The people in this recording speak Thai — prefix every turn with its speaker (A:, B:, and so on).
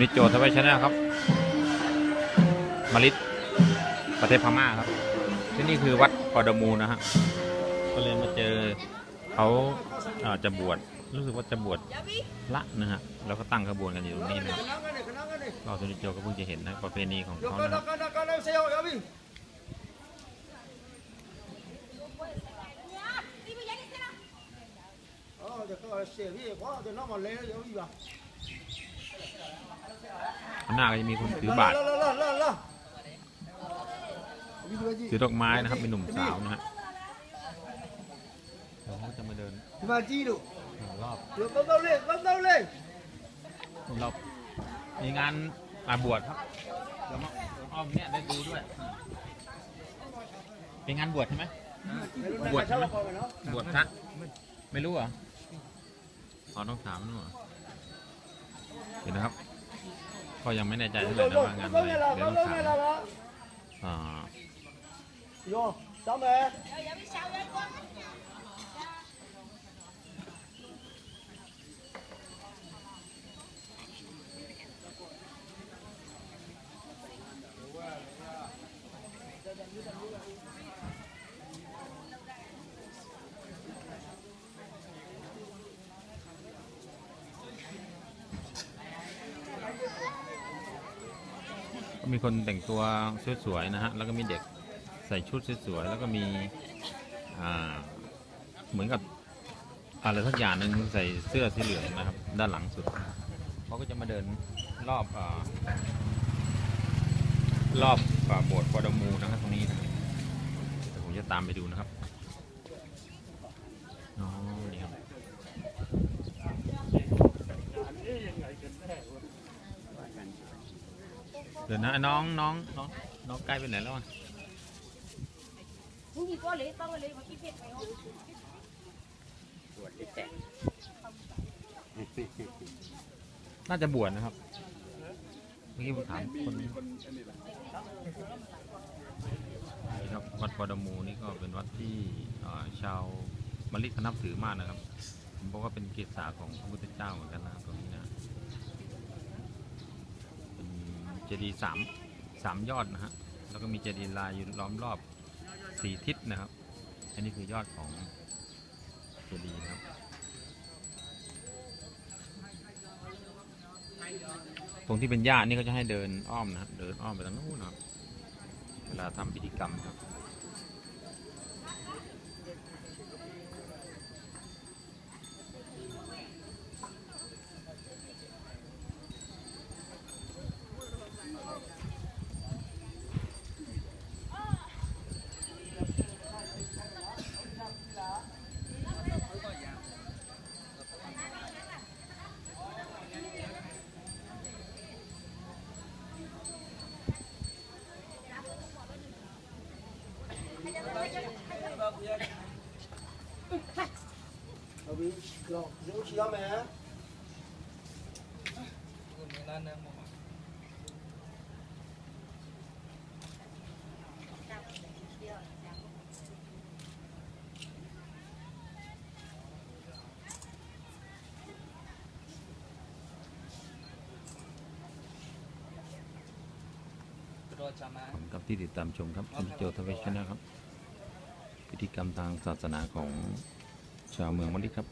A: นิจโจทวีชนะครับมาลิดประเทศพม่าครับ ที่นี่คือวัดปอดมูนะฮะก็เลยมาเจอเขาอ่อจะบวชรู้สึกว่าจะบวชละนะฮะแล้วก็ตั้งขบวนกันอยู่ตรงนี้นะครับก็สุนิจโจก็เพิ่งจะเห็นนะประเพณีของเขานะครับ ข้างหน้าก็จะมีคนถือบาทถือดอกไม้นะครับมีหนุ่มสาวนะฮะเดี๋ยวเขาจะมาเดิน
B: Mà chi đủ
A: รอบ
B: Được bấm đâu lên,
A: รอบมีงานอาบวชครับเดี๋ยวอ้อมเนี่ยได้ดูด้วย เป็นงานบวชใช่ไหมบวชใช่ไหมบวชพระไม่รู้เหรอขอต้องถามนู่นเหรอเห็นนะครับ ก็ยังไม่แน่ใจเท่าไหร่นะว่างานอะไรเดี๋ยวต้างถามอ่า
B: โยจำไห
A: มเมีคนแต่งตัวสวยๆนะฮะ แล้วก็มีเด็กใส่ชุดสวยๆ แล้วก็มีเหมือนกับอะไรสักอย่างหนึ่งใส่เสื้อสีเหลืองนะครับ ด้านหลังสุดเขาก็จะมาเดินรอบอรอบอ่าโบสถ์ปอดมูนะครับตรงนี้นะผมจะตามไปดูนะครับอ๋อนี่ครับ เดี๋ยวนะน้องน้องน้องน้องใกล้ไปไหนแล้วอะ
C: มึงมีก้อนเลยต้องเลยมาคิดเผ็ดไปเอา
A: น่าจะบวชนะครับเมื่อกี้ผมถามคนนี่ครับวัดปอดมูนี่ก็เป็นวัดที่ชาวมลิเขานับถือมากนะครับเพราะว่าเป็นเกียรติสาของพระพุทธเจ้าเหมือนกันนะครับตรงนี้ เจดีย์สามสามยอดนะฮะแล้วก็มีเจดีย์ลายอยู่ล้อมรอบสี่ทิศนะครับ อันนี้คือยอดของเจดีย์นะครับ ตรงที่เป็นหญ้านี่เขาจะให้เดินอ้อมนะครับเดินอ้อมไปทางนู้นนะครับเวลาทำพิธีกรรมครับ
B: Abi, lo, zero siapa
A: ya? Menanam. กับที่ติดตามชมครับคุณโจทวีชนะครับ พิธีกรรมทางศาสนาของชาวเมืองมะลิครับ